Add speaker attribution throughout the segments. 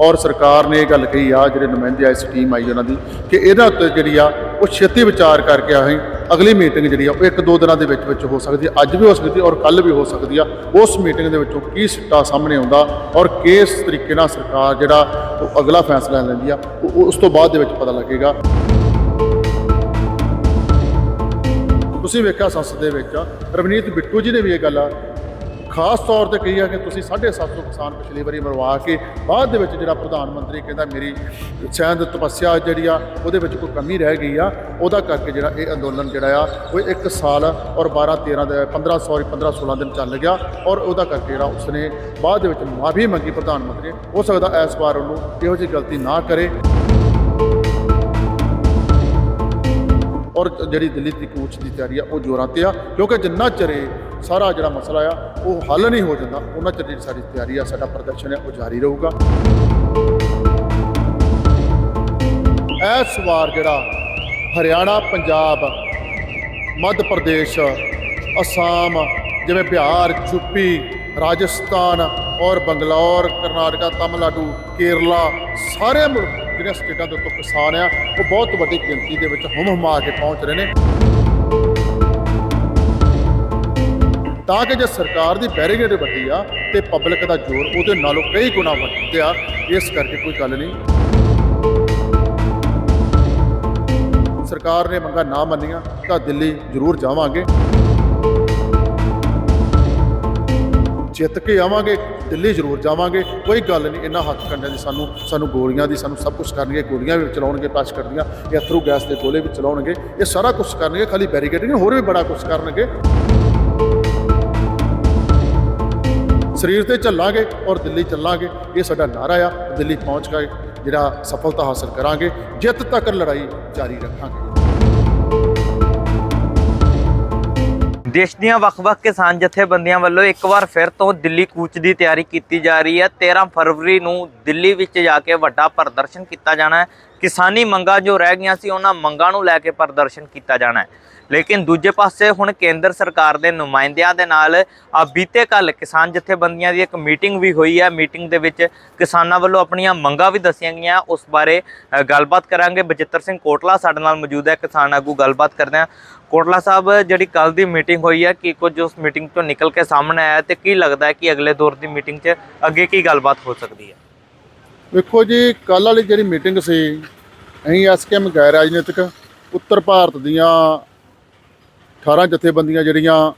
Speaker 1: ਔਰ ਸਰਕਾਰ ਨੇ ਇਹ ਗੱਲ ਕਹੀ ਆ, ਜਿਹੜੇ ਨੁਮਾਇੰਦੇ ਆਏ ਸੀ ਟੀਮ ਆਈ ਉਹਨਾਂ ਦੀ, ਕਿ ਇਹਦਾ ਉੱਤੇ ਜਿਹੜੀ ਆ, ਉਹ ਛੇਤੀ ਵਿਚਾਰ ਕਰਕੇ ਆਹੀਂ, ਅਗਲੀ ਮੀਟਿੰਗ ਜਿਹੜੀ ਆ, ਉਹ ਇੱਕ ਦੋ ਦਿਨਾਂ ਦੇ ਵਿੱਚ ਵਿੱਚ ਹੋ ਸਕਦੀ ਹੈ ਅੱਜ ਵੀ ਹੋ ਸਕਦੀ ਹੈ ਔਰ ਕੱਲ ਵੀ ਹੋ ਸਕਦੀ ਆ। ਉਸ ਮੀਟਿੰਗ ਦੇ ਵਿੱਚੋਂ ਕੀ ਸਿੱਟਾ ਸਾਹਮਣੇ ਆਉਂਦਾ ਔਰ ਕਿਸ ਤਰੀਕੇ ਨਾਲ ਸਰਕਾਰ ਜਿਹੜਾ, ਉਹ ਅਗਲਾ ਫੈਸਲਾ ਲੈਂਦੀ ਆ, ਉਹ ਉਸ ਤੋਂ ਬਾਅਦ ਦੇ ਵਿੱਚ ਪਤਾ ਲੱਗੇਗਾ। ਤੁਸੀਂ ਵੇਖਿਆ ਸੰਸਦ ਦੇ ਵਿੱਚ, ਰਵਨੀਤ ਬਿੱਟੂ ਜੀ ਨੇ ਵੀ ਇਹ ਗੱਲ ਖਾਸ ਤੌਰ ਤੇ ਕਹੀ ਆ ਕਿ ਤੁਸੀਂ 750 ਕਿਸਾਨ ਪਿਛਲੀ ਵਾਰੀ ਮਰਵਾ ਕੇ ਬਾਅਦ ਦੇ ਵਿੱਚ ਜਿਹੜਾ ਪ੍ਰਧਾਨ ਮੰਤਰੀ ਕਹਿੰਦਾ ਮੇਰੀ ਸ਼ਾਇਦ ਤਪੱਸਿਆ ਜਿਹੜੀ ਆ, ਉਹਦੇ ਵਿੱਚ ਕੋਈ ਕਮੀ ਰਹਿ ਗਈ ਆ, ਉਹਦਾ ਕਰਕੇ ਜਿਹੜਾ ਇਹ ਅੰਦੋਲਨ ਜਿਹੜਾ ਆ, ਉਹ 1 ਸਾਲ ਔਰ 12 13 ਦੇ 15 ਸੌਰੀ 15 16 ਦਿਨ ਚੱਲ ਗਿਆ ਔਰ ਉਹਦਾ ਕਰਕੇ ਜਿਹੜਾ ਉਸਨੇ ਬਾਅਦ ਦੇ ਵਿੱਚ ਮਾਫੀ ਮੰਗੀ ਪ੍ਰਧਾਨ ਮੰਤਰੀ। ਹੋ ਸਕਦਾ ਇਸ ਵਾਰ ਉਹਨੂੰ ਇਹੋ ਜਿਹੀ ਗਲਤੀ ਨਾ ਕਰੇ। ਔਰ ਜਿਹੜੀ ਦਿੱਲੀ ਦੀ ਕੂਚ ਦੀ ਤਿਆਰੀ ਆ, ਉਹ ਜੋਰਾਂ ਤੇ ਆ, ਕਿਉਂਕਿ ਜਿੰਨਾ ਚਿਰੇ ਸਾਰਾ ਜਿਹੜਾ ਮਸਲਾ ਆ, ਉਹ ਹੱਲ ਨਹੀਂ ਹੋ ਜਾਂਦਾ, ਉਹਨਾਂ ਚਿਰ ਜਿਹੜੀ ਸਾਡੀ ਤਿਆਰੀ ਆ, ਸਾਡਾ ਪ੍ਰਦਰਸ਼ਨ ਆ, ਉਹ ਜਾਰੀ ਰਹੂਗਾ। ਇਸ ਵਾਰ ਜਿਹੜਾ ਹਰਿਆਣਾ, ਪੰਜਾਬ, ਮੱਧ ਪ੍ਰਦੇਸ਼, ਅਸਾਮ, ਜਿਵੇਂ ਬਿਹਾਰ ਯੂਪੀ ਰਾਜਸਥਾਨ ਔਰ ਬੰਗਲੌਰ, ਕਰਨਾਟਕਾ, ਤਮਿਲਨਾਡੂ, ਕੇਰਲਾ, ਸਾਰੇ ਮੁਲਕ ਜਿਹੜੀਆਂ ਸਟੇਟਾਂ ਦੇ ਉੱਤੋਂ ਕਿਸਾਨ ਆ, ਉਹ ਬਹੁਤ ਵੱਡੀ ਗਿਣਤੀ ਦੇ ਵਿੱਚ ਹੁਮ ਹੁਮਾ ਕੇ ਪਹੁੰਚ ਰਹੇ ਨੇ। ਤਾਂ ਕਿ ਜੇ ਸਰਕਾਰ ਦੀ ਬੈਰੀਗੇਡ ਵੱਡੀ ਆ ਤੇ ਪਬਲਿਕ ਦਾ ਜ਼ੋਰ ਉਹਦੇ ਨਾਲੋਂ ਕਈ ਗੁਣਾ ਵੱਧ ਆ ਇਸ ਕਰਕੇ ਕੋਈ ਗੱਲ ਨਹੀਂ। ਸਰਕਾਰ ਨੇ ਮੰਗਾ ਨਾ ਮੰਨੀਆਂ ਤਾਂ ਦਿੱਲੀ ਜ਼ਰੂਰ ਜਾਵਾਂਗੇ। ਜਿੱਤ ਕੇ ਆਵਾਂਗੇ ਦਿੱਲੀ ਜ਼ਰੂਰ ਜਾਵਾਂਗੇ। ਕੋਈ ਗੱਲ ਨਹੀਂ ਇਹਨਾਂ ਹੱਥ ਕੰਡਿਆਂ ਦੀ ਸਾਨੂੰ ਸਾਨੂੰ ਗੋਲੀਆਂ ਦੀ ਸਾਨੂੰ ਸਭ ਕੁਝ ਕਰਨਗੇ ਗੋਲੀਆਂ ਵੀ ਚਲਾਉਣਗੇ ਪਾਸ ਕਰਦੀਆਂ ਜਾਂ ਥਰੂ ਗੈਸ ਦੇ ਗੋਲੇ ਵੀ ਚਲਾਉਣਗੇ ਇਹ ਸਾਰਾ ਕੁਝ ਕਰਨਗੇ ਖਾਲੀ ਬੈਰੀਕੇਡਿੰਗ ਨਹੀਂ, ਹੋਰ ਵੀ ਬੜਾ ਕੁਝ ਕਰਨਗੇ। ਸਰੀਰ ਤੇ ਚੱਲਾਂਗੇ ਔਰ ਦਿੱਲੀ ਚੱਲਾਂਗੇ ਇਹ ਸਾਡਾ ਨਾਰਾ ਆ ਦਿੱਲੀ ਪਹੁੰਚ ਕੇ ਜਿਹੜਾ ਸਫਲਤਾ ਹਾਸਲ ਕਰਾਂਗੇ ਜਿੱਤ ਤੱਕ ਲੜਾਈ ਜਾਰੀ ਰੱਖਾਂਗੇ।
Speaker 2: ਦੇਸ਼ ਦੀਆਂ ਵੱਖ-ਵੱਖ ਕਿਸਾਨ ਜਥੇਬੰਦੀਆਂ ਵੱਲੋਂ ਇੱਕ ਵਾਰ ਫਿਰ ਤੋਂ ਦਿੱਲੀ ਕੂਚ ਦੀ ਤਿਆਰੀ ਕੀਤੀ ਜਾ ਰਹੀ ਹੈ। 13 ਫਰਵਰੀ ਨੂੰ ਦਿੱਲੀ ਵਿੱਚ ਜਾ ਕੇ ਵੱਡਾ ਪ੍ਰਦਰਸ਼ਨ ਕੀਤਾ ਜਾਣਾ ਹੈ। ਕਿਸਾਨੀ ਮੰਗਾਂ ਜੋ ਰਹਿ ਗਈਆਂ ਸੀ, ਉਹਨਾਂ ਮੰਗਾਂ ਨੂੰ ਲੈ ਕੇ ਪ੍ਰਦਰਸ਼ਨ ਕੀਤਾ ਜਾਣਾ ਹੈ। ਲੇਕਿਨ ਦੂਜੇ ਪਾਸੇ ਹੁਣ ਕੇਂਦਰ ਸਰਕਾਰ ਦੇ ਨੁਮਾਇੰਦਿਆਂ ਦੇ ਨਾਲ ਆ ਬੀਤੇ ਕੱਲ ਕਿਸਾਨ ਜਥੇਬੰਦੀਆਂ ਦੀ ਇੱਕ ਮੀਟਿੰਗ ਵੀ ਹੋਈ ਹੈ। ਮੀਟਿੰਗ ਦੇ ਵਿੱਚ ਕਿਸਾਨਾਂ ਵੱਲੋਂ ਆਪਣੀਆਂ ਮੰਗਾਂ ਵੀ ਦੱਸੀਆਂ ਗਈਆਂ। ਉਸ ਬਾਰੇ ਗੱਲਬਾਤ ਕਰਾਂਗੇ। ਬਜਿੱਤਰ ਸਿੰਘ ਕੋਟਲਾ ਸਾਡੇ ਨਾਲ ਮੌਜੂਦ ਹੈ। ਕਿਸਾਨ ਆਗੂ ਗੱਲਬਾਤ ਕਰਦੇ ਹਾਂ। ਕੋਟਲਾ ਸਾਹਿਬ, ਜਿਹੜੀ ਕੱਲ ਦੀ ਮੀਟਿੰਗ ਹੋਈ ਹੈ, ਕੀ ਕੁਝ ਉਸ ਮੀਟਿੰਗ ਤੋਂ ਨਿਕਲ ਕੇ ਸਾਹਮਣੇ ਆਇਆ ਤੇ ਕੀ ਲੱਗਦਾ ਹੈ ਕਿ ਅਗਲੇ ਦੌਰ ਦੀ ਮੀਟਿੰਗ 'ਚ ਅੱਗੇ ਕੀ ਗੱਲਬਾਤ ਹੋ ਸਕਦੀ ਹੈ?
Speaker 1: ਵੇਖੋ ਜੀ ਕੱਲ ਵਾਲੀ ਜਿਹੜੀ ਮੀਟਿੰਗ ਸੀ, ਅਸੀਂ ਐਸਕੇਐਮ ਗੈਰ ਰਾਜਨੀਤਿਕ, ਉੱਤਰ ਭਾਰਤ ਦੀਆਂ 18 ਜਥੇਬੰਦੀਆਂ ਜਿਹੜੀਆਂ,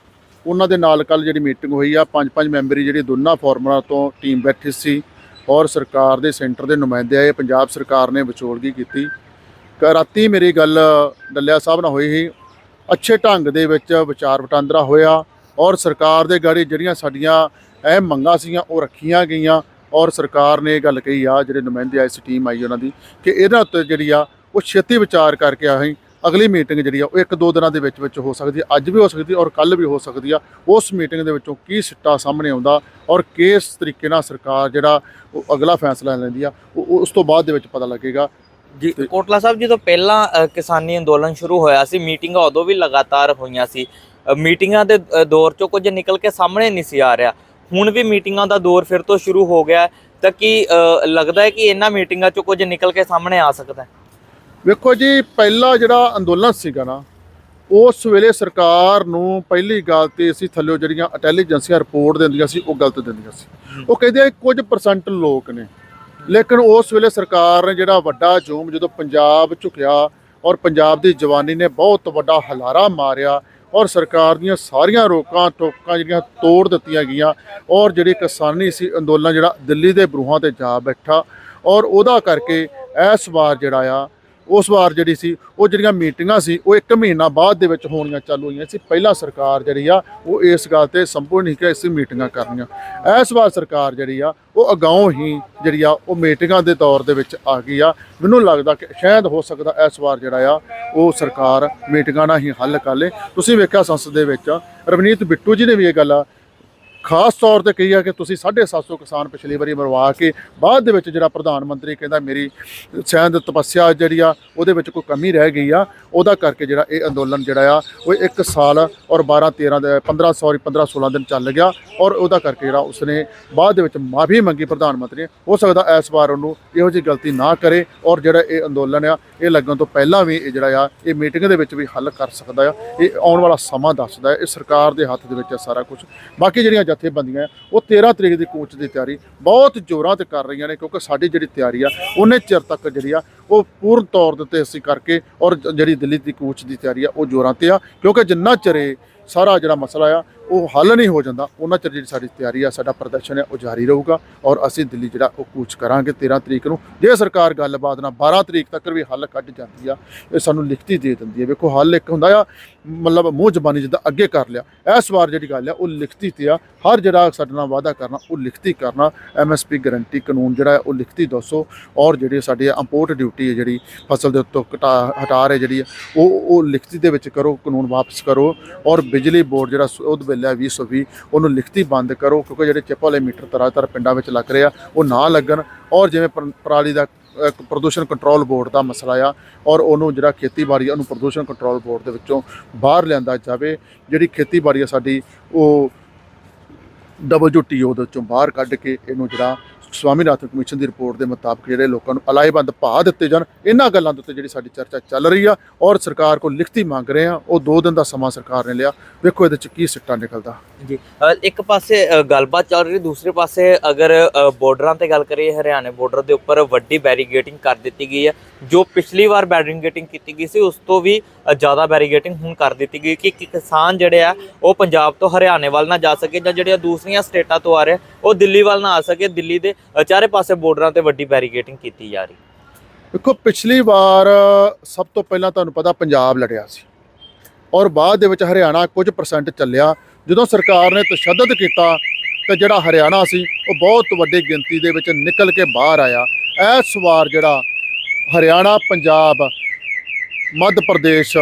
Speaker 1: ਉਹਨਾਂ ਦੇ ਨਾਲ ਕੱਲ ਜਿਹੜੀ ਮੀਟਿੰਗ ਹੋਈ ਆ ਪੰਜ ਪੰਜ ਮੈਂਬਰੀ ਜਿਹੜੀ ਦੋਨਾਂ ਫਾਰਮੂਲਾ ਤੋਂ ਟੀਮ ਬੈਠੀ ਸੀ, ਔਰ ਸਰਕਾਰ ਦੇ ਸੈਂਟਰ ਦੇ ਨੁਮਾਇੰਦੇ ਆਏ, ਪੰਜਾਬ ਸਰਕਾਰ ਨੇ ਵਿਚੋਲਗੀ ਕੀਤੀ। ਕ- ਰਾਤੀ ਮੇਰੀ ਗੱਲ ਡੱਲਿਆ ਸਾਹਿਬ ਨਾਲ ਹੋਈ ਸੀ, ਅੱਛੇ ਢੰਗ ਦੇ ਵਿੱਚ ਵਿਚਾਰ ਵਟਾਂਦਰਾ ਹੋਇਆ, ਔਰ ਸਰਕਾਰ ਦੇ ਗਾੜੀ ਜਿਹੜੀਆਂ ਸਾਡੀਆਂ ਅਹਿਮ ਮੰਗਾਂ ਸੀਗੀਆਂ, ਉਹ ਰੱਖੀਆਂ ਗਈਆਂ ਔਰ ਸਰਕਾਰ ਨੇ ਇਹ ਗੱਲ ਕਹੀ ਆ ਜਿਹੜੇ ਨੁਮਾਇੰਦੇ ਆਏ ਸੀ ਟੀਮ ਆਈ ਉਹਨਾਂ ਦੀ ਕਿ ਇਹਦਾ ਉੱਤੇ ਜਿਹੜੀ ਆ ਉਹ ਛੇਤੀ ਵਿਚਾਰ ਕਰਕੇ ਆਹੀਂ ਅਗਲੀ ਮੀਟਿੰਗ ਜਿਹੜੀ ਆ ਉਹ ਇੱਕ ਦੋ ਦਿਨਾਂ ਦੇ ਵਿੱਚ ਵਿੱਚ ਹੋ ਸਕਦੀ ਹੈ ਅੱਜ ਵੀ ਹੋ ਸਕਦੀ ਹੈ ਔਰ ਕੱਲ ਵੀ ਹੋ ਸਕਦੀ ਆ ਉਸ ਮੀਟਿੰਗ ਦੇ ਵਿੱਚੋਂ ਕੀ ਸਿੱਟਾ ਸਾਹਮਣੇ ਆਉਂਦਾ ਔਰ ਕਿਸ ਤਰੀਕੇ ਨਾਲ ਸਰਕਾਰ ਜਿਹੜਾ ਉਹ ਅਗਲਾ ਫੈਸਲਾ ਲੈਂਦੀ ਆ ਉਹ ਉਸ ਤੋਂ ਬਾਅਦ ਦੇ ਵਿੱਚ ਪਤਾ ਲੱਗੇਗਾ।
Speaker 2: ਜੀ ਕੋਟਲਾ ਸਾਹਿਬ ਜਦੋਂ ਪਹਿਲਾਂ ਕਿਸਾਨੀ ਅੰਦੋਲਨ ਸ਼ੁਰੂ ਹੋਇਆ ਸੀ ਮੀਟਿੰਗਾਂ ਉਦੋਂ ਵੀ ਲਗਾਤਾਰ ਹੋਈਆਂ ਸੀ ਮੀਟਿੰਗਾਂ ਦੇ ਦੌਰ 'ਚੋਂ ਕੁਝ ਨਿਕਲ ਕੇ ਸਾਹਮਣੇ ਨਹੀਂ ਸੀ ਆ ਰਿਹਾ। ਹੁਣ ਵੀ ਮੀਟਿੰਗਾਂ ਦਾ ਦੌਰ ਫਿਰ ਤੋਂ ਸ਼ੁਰੂ ਹੋ ਗਿਆ ਤਾਂ ਕੀ ਲੱਗਦਾ ਹੈ ਕਿ ਇਹਨਾਂ ਮੀਟਿੰਗਾਂ 'ਚੋਂ ਕੁਝ ਨਿਕਲ ਕੇ ਸਾਹਮਣੇ ਆ ਸਕਦਾ ਹੈ?
Speaker 1: ਵੇਖੋ ਜੀ, ਪਹਿਲਾ ਜਿਹੜਾ ਅੰਦੋਲਨ ਸੀਗਾ ਨਾ, ਉਸ ਵੇਲੇ ਸਰਕਾਰ ਨੂੰ ਪਹਿਲੀ ਗੱਲ ਤੇ ਅਸੀਂ ਥੱਲਿਓ ਜਿਹੜੀਆਂ ਇੰਟੈਲੀਜੈਂਸੀਆਂ ਰਿਪੋਰਟ ਦਿੰਦੀਆਂ ਸੀ, ਉਹ ਗਲਤ ਦਿੰਦੀਆਂ ਸੀ। ਉਹ ਕਹਿੰਦੇ ਕੁਝ ਪਰਸੈਂਟ ਲੋਕ ਨੇ। ਲੇਕਿਨ ਉਸ ਵੇਲੇ ਸਰਕਾਰ ਨੇ ਜਿਹੜਾ ਵੱਡਾ ਜੂਮ ਜਦੋਂ ਪੰਜਾਬ ਝੁਕਿਆ ਔਰ ਪੰਜਾਬ ਦੀ ਜਵਾਨੀ ਨੇ ਬਹੁਤ ਵੱਡਾ ਹਲਾਰਾ ਮਾਰਿਆ ਔਰ ਸਰਕਾਰ ਦੀਆਂ ਸਾਰੀਆਂ ਰੋਕਾਂ, ਟੋਕਾਂ ਜਿਹੜੀਆਂ ਤੋੜ ਦਿੱਤੀਆਂ ਗਈਆਂ ਔਰ ਜਿਹੜੀ ਕਿਸਾਨੀ ਸੀ ਅੰਦੋਲਨ ਜਿਹੜਾ ਦਿੱਲੀ ਦੇ ਬਰੂਹਾਂ ਤੇ ਜਾ ਬੈਠਾ ਔਰ ਉਹਦਾ ਕਰਕੇ ਇਸ ਵਾਰ ਜਿਹੜਾ ਆ ਉਸ ਵਾਰ ਜਿਹੜੀ ਸੀ, ਉਹ ਜਿਹੜੀਆਂ ਮੀਟਿੰਗਾਂ ਸੀ, ਉਹ ਇੱਕ ਮਹੀਨਾ ਬਾਅਦ ਦੇ ਵਿੱਚ ਹੋਣੀਆਂ ਚਾਲੂ ਹੋਈਆਂ ਸੀ। ਪਹਿਲਾਂ ਸਰਕਾਰ ਜਿਹੜੀ ਆ, ਉਹ ਇਸ ਗੱਲ ਤੇ ਸੰਪੂਰਨ ਨਹੀਂ ਕਿ ਅਸੀਂ ਮੀਟਿੰਗਾਂ ਕਰਨੀਆਂ। ਇਸ ਵਾਰ ਸਰਕਾਰ ਜਿਹੜੀ ਆ, ਉਹ ਅਗਾਉਂ ਹੀ ਜਿਹੜੀ ਆ, ਉਹ ਮੀਟਿੰਗਾਂ ਦੇ ਦੌਰ ਦੇ ਵਿੱਚ ਆ ਗਈ ਆ। ਮੈਨੂੰ ਲੱਗਦਾ ਕਿ ਸ਼ਾਇਦ ਹੋ ਸਕਦਾ ਇਸ ਵਾਰ ਜਿਹੜਾ ਆ, ਉਹ ਸਰਕਾਰ ਮੀਟਿੰਗਾਂ ਨਾਲ ਹੀ ਹੱਲ ਕਰ ਲੇ। ਤੁਸੀਂ ਵੇਖਿਆ ਸੰਸਦ ਦੇ ਵਿੱਚ, ਰਵਨੀਤ ਬਿੱਟੂ ਜੀ ਨੇ ਵੀ ਇਹ ਗੱਲ ਆ ਖਾਸ ਤੌਰ ਤੇ ਕਹੀ ਆ ਕਿ ਤੁਸੀਂ 750 ਕਿਸਾਨ ਪਿਛਲੀ ਵਾਰੀ ਮਰਵਾ ਕੇ ਬਾਅਦ ਦੇ ਵਿੱਚ ਜਿਹੜਾ ਪ੍ਰਧਾਨ ਮੰਤਰੀ ਕਹਿੰਦਾ ਮੇਰੀ ਸੈਂਦ ਤਪੱਸਿਆ ਜਿਹੜੀ ਆ, ਉਹਦੇ ਵਿੱਚ ਕੋਈ ਕਮੀ ਰਹਿ ਗਈ ਆ, ਉਹਦਾ ਕਰਕੇ ਜਿਹੜਾ ਇਹ ਅੰਦੋਲਨ ਜਿਹੜਾ ਆ, ਉਹ 1 ਸਾਲ ਔਰ 12 13 ਦੇ 15 ਸੌਰੀ 15 16 ਦਿਨ ਚੱਲ ਗਿਆ ਔਰ ਉਹਦਾ ਕਰਕੇ ਜਿਹੜਾ ਉਸਨੇ ਬਾਅਦ ਦੇ ਵਿੱਚ ਮਾਫੀ ਮੰਗੀ ਪ੍ਰਧਾਨ ਮੰਤਰੀ ਨੇ। ਹੋ ਸਕਦਾ ਇਸ ਵਾਰ ਉਹਨੂੰ ਇਹੋ ਜਿਹੀ ਗਲਤੀ ਨਾ ਕਰੇ ਔਰ ਜਿਹੜਾ ਇਹ ਅੰਦੋਲਨ ਆ, ਇਹ ਲੱਗਣ ਤੋਂ ਪਹਿਲਾਂ ਵੀ ਇਹ ਜਿਹੜਾ ਆ, ਇਹ ਮੀਟਿੰਗ ਦੇ ਵਿੱਚ ਵੀ ਹੱਲ ਕਰ ਸਕਦਾ ਆ। ਇਹ ਆਉਣ ਵਾਲਾ ਸਮਾਂ ਦੱਸਦਾ ਹੈ, ਇਹ ਸਰਕਾਰ ਦੇ ਹੱਥ ਦੇ ਵਿੱਚ ਆ ਸਾਰਾ ਕੁਝ ਬਾਕੀ ਜਿਹੜੀਆਂ ਜਥੇਬੰਦੀਆਂ ਆ, ਉਹ 13 ਤਰੀਕ ਦੀ ਕੂਚ ਦੀ ਤਿਆਰੀ ਬਹੁਤ ਜ਼ੋਰਾਂ ਤੇ ਕਰ ਰਹੀਆਂ ਨੇ ਕਿਉਂਕਿ ਸਾਡੀ ਜਿਹੜੀ ਤਿਆਰੀ ਆ ਉਹਨੇ ਚਿਰ ਤੱਕ ਜਿਹੜੀ ਆ ਉਹ ਪੂਰਨ ਤੌਰ ਦੇ ਉੱਤੇ ਅਸੀਂ ਕਰਕੇ ਔਰ ਜਿਹੜੀ ਦਿੱਲੀ ਦੀ ਕੂਚ ਦੀ ਤਿਆਰੀ ਆ ਉਹ ਜ਼ੋਰਾਂ ਤੇ ਆ ਕਿਉਂਕਿ ਜਿੰਨਾ ਚਿਰ ਸਾਰਾ ਜਿਹੜਾ ਮਸਲਾ ਆ ਉਹ ਹੱਲ ਨਹੀਂ ਹੋ ਜਾਂਦਾ ਉਹਨਾਂ ਚਿਰ ਜਿਹੜੀ ਸਾਡੀ ਤਿਆਰੀ ਆ ਸਾਡਾ ਪ੍ਰਦਰਸ਼ਨ ਹੈ ਉਹ ਜਾਰੀ ਰਹੂਗਾ ਔਰ ਅਸੀਂ ਦਿੱਲੀ ਜਿਹੜਾ ਉਹ ਕੂਚ ਕਰਾਂਗੇ 13 ਤਰੀਕ ਨੂੰ। ਜੇ ਸਰਕਾਰ ਗੱਲਬਾਤ ਨਾਲ 12 ਤਰੀਕ ਤੱਕ ਵੀ ਹੱਲ ਕੱਢ ਜਾਂਦੀ ਆ ਇਹ ਸਾਨੂੰ ਲਿਖਤੀ ਦੇ ਦਿੰਦੀ ਹੈ ਵੇਖੋ ਹੱਲ ਇੱਕ ਹੁੰਦਾ ਆ ਮਤਲਬ ਮੂੰਹ ਜ਼ਬਾਨੀ ਜਿੱਦਾਂ ਅੱਗੇ ਕਰ ਲਿਆ। ਇਸ ਵਾਰ ਜਿਹੜੀ ਗੱਲ ਆ, ਉਹ ਲਿਖਤੀ ਤੇ ਆ। ਹਰ ਜਿਹੜਾ ਸਾਡੇ ਨਾਲ ਵਾਅਦਾ ਕਰਨਾ, ਉਹ ਲਿਖਤੀ ਕਰਨਾ। ਐਮਐਸਪੀ ਗਾਰੰਟੀ ਕਾਨੂੰਨ ਜਿਹੜਾ ਉਹ ਲਿਖਤੀ ਦੱਸੋ। ਔਰ ਜਿਹੜੀ ਸਾਡੀ ਇੰਪੋਰਟ ਡਿਊਟੀ ਹੈ, ਜਿਹੜੀ ਫਸਲ ਦੇ ਉੱਤੋਂ ਘਟਾ, ਹਟਾ ਰਹੇ ਜਿਹੜੀ ਹੈ ਉਹ ਉਹ ਲਿਖਤੀ ਦੇ ਵਿੱਚ ਕਰੋ, ਕਾਨੂੰਨ ਵਾਪਸ ਕਰੋ। ਔਰ ਬਿਜਲੀ ਬੋਰਡ ਜਿਹੜਾ ਸੋਧ ਵੇਲੇ ਹੈ 2020 ਉਹਨੂੰ ਲਿਖਤੀ ਬੰਦ ਕਰੋ। ਕਿਉਂਕਿ ਜਿਹੜੇ ਚਿੱਪ ਵਾਲੇ ਮੀਟਰ ਤਰ੍ਹਾਂ ਤਰ੍ਹਾਂ ਪਿੰਡਾਂ ਵਿੱਚ ਲੱਗ ਰਹੇ ਆ, ਉਹ ਨਾ ਲੱਗਣ। ਔਰ ਜਿਵੇਂ ਪਰਾਲੀ ਦਾ ਪ੍ਰਦੂਸ਼ਣ ਕੰਟਰੋਲ ਬੋਰਡ ਦਾ ਮਸਲਾ ਆ ਔਰ ਉਹਨੂੰ ਜਿਹੜਾ ਖੇਤੀਬਾੜੀ ਆ, ਉਹਨੂੰ ਪ੍ਰਦੂਸ਼ਣ ਕੰਟਰੋਲ ਬੋਰਡ ਦੇ ਵਿੱਚੋਂ ਬਾਹਰ ਲਿਆਂਦਾ ਜਾਵੇ। ਜਿਹੜੀ ਖੇਤੀਬਾੜੀ ਆ ਸਾਡੀ ਉਹ ਡਬਲਯੂਟੀਓ ਦੇ ਵਿੱਚੋਂ ਬਾਹਰ ਕੱਢ ਕੇ ਇਹਨੂੰ ਜਿਹੜਾ ਸਵਾਮੀਨਾਥਨ ਕਮਿਸ਼ਨ ਦੀ ਰਿਪੋਰਟ ਦੇ ਮੁਤਾਬਕ ਜਿਹੜੇ ਲੋਕਾਂ ਨੂੰ ਅਲਾਇਬੰਦ ਭਾਅ ਦਿੱਤੇ ਜਾਣ ਇਹਨਾਂ ਗੱਲਾਂ ਦੇ ਉੱਤੇ ਜਿਹੜੀ ਸਾਡੀ ਚਰਚਾ ਚੱਲ ਰਹੀ ਆ ਔਰ ਸਰਕਾਰ ਕੋਲ ਲਿਖਤੀ ਮੰਗ ਰਹੇ ਆ ਉਹ 2 ਦਿਨ ਦਾ ਸਮਾਂ ਸਰਕਾਰ ਨੇ ਲਿਆ। ਵੇਖੋ ਇਹਦੇ ਚ ਕੀ ਸਿੱਟਾ ਨਿਕਲਦਾ।
Speaker 2: ਜੀ ਇੱਕ ਪਾਸੇ ਗੱਲਬਾਤ ਚੱਲ ਰਹੀ ਦੂਸਰੇ ਪਾਸੇ ਅਗਰ ਅ, ਬਾਰਡਰਾਂ ਤੇ ਗੱਲ ਕਰੀਏ ਹਰਿਆਣੇ ਬਾਰਡਰ ਦੇ ਉੱਪਰ ਵੱਡੀ ਬੈਰੀਗੇਟਿੰਗ ਕਰ ਦਿੱਤੀ ਗਈ ਹੈ ਜੋ ਪਿਛਲੀ ਵਾਰ ਬੈਰੀਗੇਟਿੰਗ ਕੀਤੀ ਗਈ ਸੀ ਉਸ ਤੋਂ ਵੀ ਜ਼ਿਆਦਾ ਬੈਰੀਗੇਟਿੰਗ ਹੁਣ ਕਰ ਦਿੱਤੀ ਗਈ ਕਿ ਕਿਸਾਨ ਜਿਹੜੇ ਆ ਉਹ ਪੰਜਾਬ ਤੋਂ ਹਰਿਆਣੇ ਵੱਲ ਨਾ ਜਾ ਸਕੇ ਜਾਂ ਜਿਹੜੀਆਂ ਦੂਸਰੀਆਂ ਸਟੇਟਾਂ ਤੋਂ ਆ ਰਹੇ ਉਹ ਦਿੱਲੀ ਵੱਲ ਨਾ ਆ ਸਕੇ ਦਿੱਲੀ ਦੇ ਚਾਰੇ ਪਾਸੇ ਬਾਰਡਰਾਂ ਤੇ ਵੱਡੀ ਬੈਰੀਕੇਟਿੰਗ ਕੀਤੀ ਜਾ ਰਹੀ।
Speaker 1: ਦੇਖੋ, ਪਿਛਲੀ ਵਾਰ ਸਭ ਤੋਂ ਪਹਿਲਾਂ ਤੁਹਾਨੂੰ ਪਤਾ ਪੰਜਾਬ ਲੜਿਆ ਸੀ। ਔਰ ਬਾਅਦ ਦੇ ਵਿੱਚ ਹਰਿਆਣਾ ਕੁਝ ਪਰਸੈਂਟ ਚੱਲਿਆ। ਜਦੋਂ ਸਰਕਾਰ ਨੇ ਤਸ਼ੱਦਦ ਕੀਤਾ, ਤੇ ਜਿਹੜਾ ਹਰਿਆਣਾ ਸੀ, ਉਹ ਬਹੁਤ ਵੱਡੀ ਗਿਣਤੀ ਦੇ ਵਿੱਚ ਨਿਕਲ ਕੇ ਬਾਹਰ ਆਇਆ। ਇਸ ਵਾਰ ਜਿਹੜਾ ਹਰਿਆਣਾ, ਪੰਜਾਬ, ਮੱਧ ਪ੍ਰਦੇਸ਼,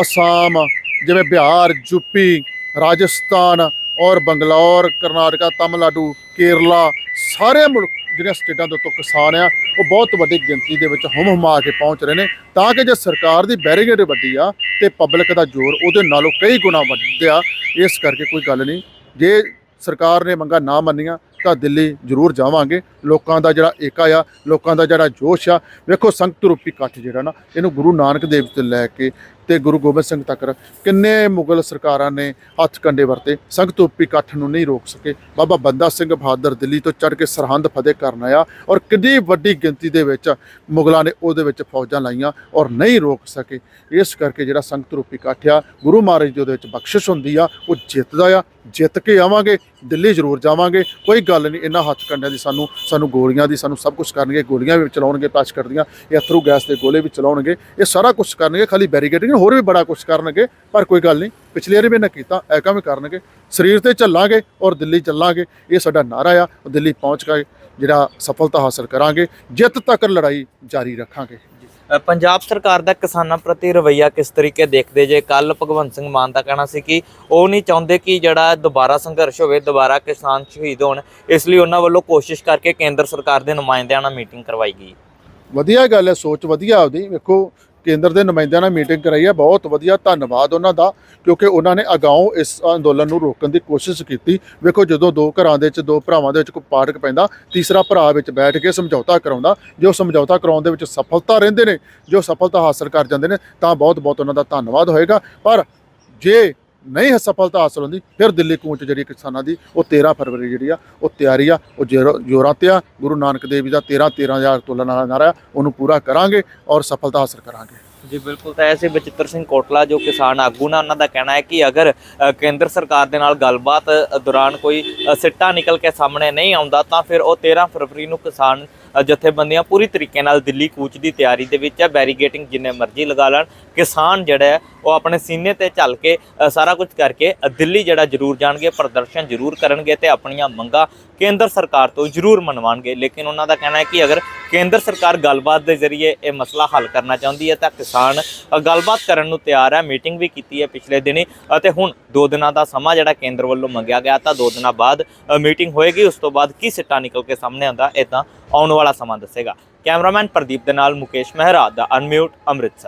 Speaker 1: ਅਸਾਮ, ਜਿਵੇਂ ਬਿਹਾਰ ਯੂਪੀ ਰਾਜਸਥਾਨ ਔਰ ਬੰਗਲੌਰ, ਕਰਨਾਟਕਾ, ਤਮਿਲਨਾਡੂ, ਕੇਰਲਾ ਸਾਰੇ ਮੁਲਕ ਜਿਹੜੀਆਂ ਸਟੇਟਾਂ ਦੇ ਉੱਤੋਂ ਕਿਸਾਨ ਆ, ਉਹ ਬਹੁਤ ਵੱਡੀ ਗਿਣਤੀ ਦੇ ਵਿੱਚ ਹੁਮ ਹੁਮਾ ਕੇ ਪਹੁੰਚ ਰਹੇ ਨੇ ਤਾਂ ਕਿ ਜੇ ਸਰਕਾਰ ਦੀ ਬੈਰੀਗੇਡ ਵੱਡੀ ਆ ਤੇ ਪਬਲਿਕ ਦਾ ਜ਼ੋਰ ਉਹਦੇ ਨਾਲੋਂ ਕਈ ਗੁਣਾ ਵੱਧਿਆ, ਇਸ ਕਰਕੇ ਕੋਈ ਗੱਲ ਨਹੀਂ। ਜੇ ਸਰਕਾਰ ਨੇ ਮੰਗਾ ਨਾ ਮੰਨੀਆਂ ਤਾਂ ਦਿੱਲੀ ਜ਼ਰੂਰ ਜਾਵਾਂਗੇ। ਲੋਕਾਂ ਦਾ ਜਿਹੜਾ ਏਕਾ ਆ, ਲੋਕਾਂ ਦਾ ਜਿਹੜਾ ਜੋਸ਼ ਆ, ਵੇਖੋ ਸੰਗਤ ਰੂਪੀ ਇਕੱਠ ਜਿਹੜਾ ਨਾ, ਇਹਨੂੰ ਗੁਰੂ ਨਾਨਕ ਦੇਵ ਤੋਂ ਲੈ ਕੇ ਤੇ ਗੁਰੂ ਗੋਬਿੰਦ ਸਿੰਘ ਤੱਕ ਕਿੰਨੇ ਮੁਗਲ ਸਰਕਾਰਾਂ ਨੇ ਹੱਥ ਕੰਡੇ ਵਰਤੇ ਸੰਗਤ ਰੂਪੀ ਇਕੱਠ ਨੂੰ ਨਹੀਂ ਰੋਕ ਸਕੇ। ਬਾਬਾ ਬੰਦਾ ਸਿੰਘ ਬਹਾਦਰ ਦਿੱਲੀ ਤੋਂ ਚੜ ਕੇ ਸਰਹੰਦ ਫਤਿਹ ਕਰਨ ਆਇਆ ਔਰ ਕਿੰਨੀ ਵੱਡੀ ਗਿਣਤੀ ਦੇ ਵਿੱਚ ਮੁਗਲਾਂ ਨੇ ਉਹਦੇ ਵਿੱਚ ਫੌਜਾਂ ਲਾਈਆਂ ਔਰ ਨਹੀਂ ਰੋਕ ਸਕੇ। ਇਸ ਕਰਕੇ ਜਿਹੜਾ ਸੰਗਤ ਰੂਪੀ ਇਕੱਠ ਆ, ਗੁਰੂ ਮਹਾਰਾਜ ਦੀ ਉਹਦੇ ਵਿੱਚ ਬਖਸ਼ਿਸ਼ ਹੁੰਦੀ ਆ, ਉਹ ਜਿੱਤਦਾ ਆ। ਜਿੱਤ ਕੇ ਆਵਾਂਗੇ, ਦਿੱਲੀ ਜ਼ਰੂਰ ਜਾਵਾਂਗੇ। ਕੋਈ ਗੱਲ ਨਹੀਂ, ਇਹਨਾਂ ਹੱਥ ਕੰਡਿਆਂ ਦੀ ਸਾਨੂੰ ਸਾਨੂੰ ਗੋਲੀਆਂ ਦੀ ਸਾਨੂੰ ਸਭ ਕੁਝ ਕਰਨਗੇ, ਗੋਲੀਆਂ ਵੀ ਚਲਾਉਣਗੇ ਟੱਚ ਕਰਦੀਆਂ, ਇਹ ਅਥਰੂ ਗੈਸ ਦੇ ਗੋਲੇ ਵੀ ਚਲਾਉਣਗੇ, ਇਹ ਸਾਰਾ ਕੁਝ ਕਰਨਗੇ, ਖਾਲੀ ਬੈਰੀਕੇਡਿੰਗ ਹੋਰ ਵੀ ਬੜਾ ਕੁਝ ਕਰਨਗੇ ਪਰ ਕੋਈ ਗੱਲ ਨਹੀਂ ਪਿਛਲੇ ਵਾਰੀ ਵੀ ਨਾ ਕੀਤਾ ਐਕਾ ਵੀ ਕਰਨਗੇ। ਸਰੀਰ ਤੇ ਚੱਲਾਂਗੇ ਔਰ ਦਿੱਲੀ ਚੱਲਾਂਗੇ ਇਹ ਸਾਡਾ ਨਾਰਾ ਆ ਦਿੱਲੀ ਪਹੁੰਚ ਕੇ ਜਿਹੜਾ ਸਫਲਤਾ ਹਾਸਲ ਕਰਾਂਗੇ ਜਿੱਤ ਤੱਕ ਲੜਾਈ ਜਾਰੀ ਰੱਖਾਂਗੇ।
Speaker 2: ਪੰਜਾਬ ਸਰਕਾਰ ਦਾ ਕਿਸਾਨਾਂ ਪ੍ਰਤੀ ਰਵੱਈਆ ਕਿਸ ਤਰੀਕੇ ਦੇਖਦੇ ਜੇ? ਕੱਲ ਭਗਵੰਤ ਸਿੰਘ ਮਾਨ ਦਾ ਕਹਿਣਾ ਸੀ ਕਿ ਉਹ ਨਹੀਂ ਚਾਹੁੰਦੇ ਕਿ ਜਿਹੜਾ ਦੁਬਾਰਾ ਸੰਘਰਸ਼ ਹੋਵੇ ਦੁਬਾਰਾ ਕਿਸਾਨ ਸ਼ਹੀਦ ਹੋਣ। ਇਸ ਲਈ ਉਹਨਾਂ ਵੱਲੋਂ ਕੋਸ਼ਿਸ਼ ਕਰਕੇ ਕੇਂਦਰ ਸਰਕਾਰ ਦੇ ਨੁਮਾਇੰਦਿਆਂ ਨਾਲ ਮੀਟਿੰਗ ਕਰਵਾਈ ਗਈ।
Speaker 1: ਵਧੀਆ ਗੱਲ ਹੈ ਸੋਚ ਵਧੀਆ ਆਪਦੀ। ਵੇਖੋ ਕੇਂਦਰ ਦੇ ਨੁਮਾਇੰਦਿਆਂ ਨਾਲ ਮੀਟਿੰਗ ਕਰਾਈ ਹੈ। ਬਹੁਤ ਵਧੀਆ, ਧੰਨਵਾਦ ਉਹਨਾਂ ਦਾ, ਕਿਉਂਕਿ ਉਹਨਾਂ ਨੇ ਅਗਾਊਂ ਇਸ ਅੰਦੋਲਨ ਨੂੰ ਰੋਕਣ ਦੀ ਕੋਸ਼ਿਸ਼ ਕੀਤੀ। ਵੇਖੋ, ਜਦੋਂ ਦੋ ਘਰਾਂ ਦੇ ਵਿੱਚ, ਦੋ ਭਰਾਵਾਂ ਦੇ ਵਿੱਚ ਕੋਈ ਪਾੜਕ ਪੈਂਦਾ, ਤੀਸਰਾ ਭਰਾ ਵਿੱਚ ਬੈਠ ਕੇ ਸਮਝੌਤਾ ਕਰਾਉਂਦਾ, ਜੋ ਸਮਝੌਤਾ ਕਰਾਉਣ ਦੇ ਵਿੱਚ ਸਫਲਤਾ ਰਹਿੰਦੇ ਨੇ, ਜੋ ਸਫਲਤਾ ਹਾਸਲ ਕਰ ਜਾਂਦੇ ਨੇ, ਤਾਂ ਬਹੁਤ ਬਹੁਤ ਉਹਨਾਂ ਦਾ ਧੰਨਵਾਦ ਹੋਏਗਾ। ਪਰ ਜੇ ਨਹੀਂ ਸਫਲਤਾ ਹਾਸਲ ਹੁੰਦੀ, ਫਿਰ ਦਿੱਲੀ ਕੂਚ ਜਿਹੜੀ ਕਿਸਾਨਾਂ ਦੀ, ਉਹ 13 ਫਰਵਰੀ ਜਿਹੜੀ ਆ, ਉਹ ਤਿਆਰੀ ਆ, ਉਹ ਜ਼ੋਰ- ਜ਼ੋਰਾਂ ਤੇ ਆ, ਗੁਰੂ ਨਾਨਕ ਦੇਵ ਜੀ ਦਾ 13 13000 ਤੋਲਾ ਨਾਲ ਨਾਰਾ ਉਹਨੂੰ ਪੂਰਾ ਕਰਾਂਗੇ ਔਰ ਸਫਲਤਾ ਹਾਸਲ ਕਰਾਂਗੇ।
Speaker 2: ਜੀ, ਬਿਲਕੁਲ, ਤਾਂ ਐਸੇ ਬਚਿੱਤਰ ਸਿੰਘ ਕੋਟਲਾ ਜੋ ਕਿਸਾਨ ਆਗੂ ਨੇ, ਉਹਨਾਂ ਦਾ ਕਹਿਣਾ ਹੈ ਕਿ ਅਗਰ ਕੇਂਦਰ ਸਰਕਾਰ ਦੇ ਨਾਲ ਗੱਲਬਾਤ ਦੌਰਾਨ ਕੋਈ ਸਿੱਟਾ ਨਿਕਲ ਕੇ ਸਾਹਮਣੇ ਨਹੀਂ ਆਉਂਦਾ, ਤਾਂ ਫਿਰ ਉਹ 13 ਫਰਵਰੀ ਨੂੰ ਕਿਸਾਨ ਜਥੇਬੰਦੀਆਂ ਪੂਰੀ ਤਰੀਕੇ ਨਾਲ ਦਿੱਲੀ ਕੂਚ ਦੀ ਤਿਆਰੀ ਦੇ ਵਿੱਚ ਹੈ ਬੈਰੀਗੇਟਿੰਗ ਜਿੰਨੇ ਮਰਜ਼ੀ ਲਗਾ ਲੈਣ। ਕਿਸਾਨ ਜਿਹੜਾ ਹੈ, ਉਹ ਆਪਣੇ ਸੀਨੇ ਤੇ ਚੱਲ ਕੇ ਸਾਰਾ ਕੁਝ ਕਰਕੇ ਦਿੱਲੀ ਜਿਹੜਾ ਜ਼ਰੂਰ ਜਾਣਗੇ, ਪ੍ਰਦਰਸ਼ਨ ਜ਼ਰੂਰ ਕਰਨਗੇ ਤੇ ਆਪਣੀਆਂ ਮੰਗਾਂ ਕੇਂਦਰ ਸਰਕਾਰ ਤੋਂ ਜ਼ਰੂਰ ਮਨਵਾਉਣਗੇ। ਲੇਕਿਨ ਉਹਨਾਂ ਦਾ ਕਹਿਣਾ ਹੈ ਕਿ ਅਗਰ ਕੇਂਦਰ ਸਰਕਾਰ ਗੱਲਬਾਤ ਦੇ ਜ਼ਰੀਏ ਇਹ ਮਸਲਾ ਹੱਲ ਕਰਨਾ ਚਾਹੁੰਦੀ ਹੈ, ਤਾਂ ਕਿਸਾਨ ਗੱਲਬਾਤ ਕਰਨ ਨੂੰ ਤਿਆਰ ਹੈ, ਮੀਟਿੰਗ ਵੀ ਕੀਤੀ ਹੈ ਪਿਛਲੇ ਦਿਨੀ ਅਤੇ ਹੁਣ 2 ਦਿਨਾਂ ਦਾ ਸਮਾਂ ਜਿਹੜਾ ਕੇਂਦਰ ਵੱਲੋਂ ਮੰਗਿਆ ਗਿਆ ਤਾਂ 2 ਦਿਨਾਂ ਬਾਅਦ ਮੀਟਿੰਗ ਹੋਏਗੀ। ਉਸ ਤੋਂ ਬਾਅਦ ਕੀ ਸਿੱਟਾ ਨਿਕਲ ਕੇ ਸਾਹਮਣੇ ਆਉਂਦਾ, ਇਹ ਤਾਂ ਆਉਣ ਵਾਲਾ ਸਮਾਂ ਦੱਸੇਗਾ। ਕੈਮਰਾਮੈਨ ਪ੍ਰਦੀਪ ਦੇ ਨਾਲ ਮੁਕੇਸ਼ ਮਹਿਰਾ ਦਾ ਅਨਮਿਊਟ ਅੰਮ੍ਰਿਤਸਰ।